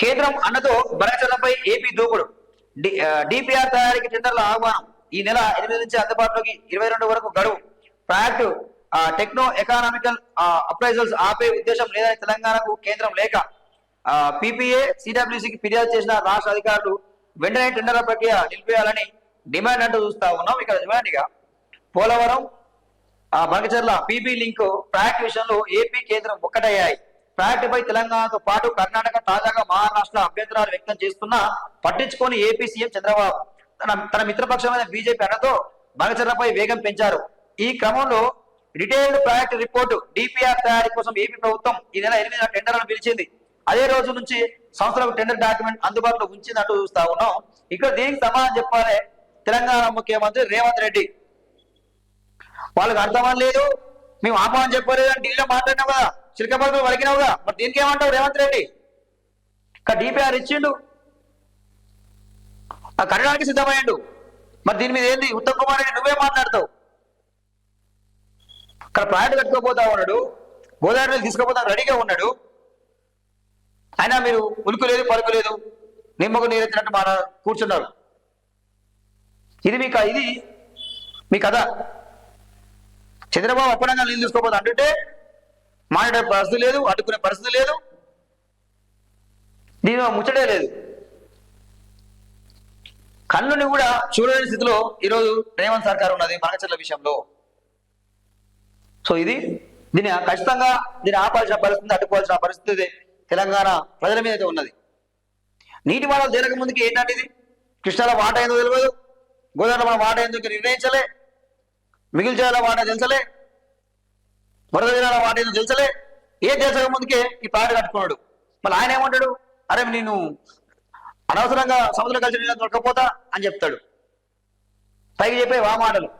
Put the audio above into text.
కేంద్రం అన్నతో బనకచర్లపై ఏపీ దూకుడు. డిపిఆర్ తయారీకి టెండర్ల ఆహ్వానం. ఈ నెల ఎనిమిది నుంచి అందుబాటులోకి ఇరవై రెండు వరకు గడువు. ప్రాజెక్టు టెక్నో ఎకానామికల్ అప్రైజల్స్ ఆపే ఉద్దేశం లేదని తెలంగాణకు కేంద్రం లేక పీపీఏ సిడబ్ల్యూసికి ఫిర్యాదు చేసిన రాష్ట్ర అధికారులు వెంటనే టెండర్ల ప్రక్రియ నిలిపేయాలని డిమాండ్ అంటూ చూస్తా ఉన్నాం. ఇక్కడ డిమాండ్గా Polavaram Banakacherla PP link project విషయంలో ఏపీ కేంద్రం ఒక్కటయ్యాయి. ప్రాజెక్టుపై తెలంగాణతో పాటు కర్ణాటక తాజాగా మహారాష్ట్ర అభ్యంతరాలు వ్యక్తం చేస్తున్నా పట్టించుకొని ఏపీ సీఎం చంద్రబాబు. తన తన మిత్రపక్షమైన బీజేపీ అన్నతో బంకచర్లపై వేగం పెంచారు. ఈ క్రమంలో డీటెయిల్డ్ ప్రాజెక్ట్ రిపోర్టు డిపిఆర్ తయారీ కోసం ఏపీ ప్రభుత్వం ఈ నెల ఎనిమిదిన టెండర్లను పిలిచింది. అదే రోజు నుంచి సంస్థలకు టెండర్ డాక్యుమెంట్ అందుబాటులో ఉంచిందంటూ చూస్తా ఉన్నాం. ఇక్కడ దీనికి సమాధానం చెప్పాలి తెలంగాణ ముఖ్యమంత్రి రేవంత్ రెడ్డి. వాళ్ళకి అర్థమని లేదు మేము ఆపమని చెప్పలేదు అని ఢిల్లీలో మాట్లాడినాం కదా. చిలకపల్లి వలికినావుగా. మరి దీనికి ఏమంటావు రేవంత్ రెడ్డి? డిపిఆర్ ఇచ్చిండు. ఆ కట్టడానికి సిద్ధమయ్యండు. మరి దీని మీద ఏంది? ఉత్తమ్ కుమార్ రెడ్డి నువ్వే మాట్లాడతావు. అక్కడ ప్రాజెక్ట్ కట్టుకోపోతా ఉన్నాడు. గోదావరి తీసుకోపోతా రెడీగా ఉన్నాడు. అయినా మీరు ఉలుకు లేదు పలుకు లేదు నిమ్మకు నీరెత్తినట్టు మా కూర్చున్నారు. ఇది మీ ఇది మీ కథ. చంద్రబాబు అప్పనంగా నీళ్ళు తీసుకోపోతా అంటుంటే మాట్లాడే పరిస్థితి లేదు అడ్డుకునే పరిస్థితి లేదు. దీని ముచ్చటే లేదు. కన్నుని కూడా చూడలేని స్థితిలో ఈరోజు రేవంత్ సర్కార్ ఉన్నది మనకచర్ల విషయంలో. సో ఇది దీన్ని ఖచ్చితంగా దీన్ని ఆపాల్సిన పరిస్థితి అడ్డుకోవాల్సిన పరిస్థితి తెలంగాణ ప్రజల మీద అయితే ఉన్నది. నీటి వాడలు తీరక ముందుకి ఏంటంటే ఇది? కృష్ణాల వాట ఏందో తెలియదు గోదావరి మన వాట ఏందో నిర్ణయించలే? మిగిలి వాట తెలుసలే వరద దినాల వాట తెలుసలే? ఏ తెలుసక ముందుకే ఈ పాట కట్టుకున్నాడు? మళ్ళీ ఆయన ఏమంటాడు? అరే నేను అనవసరంగా సముద్రం కలిసి దొరకపోతా అని చెప్తాడు. పైకి చెప్పే వా మాటలు.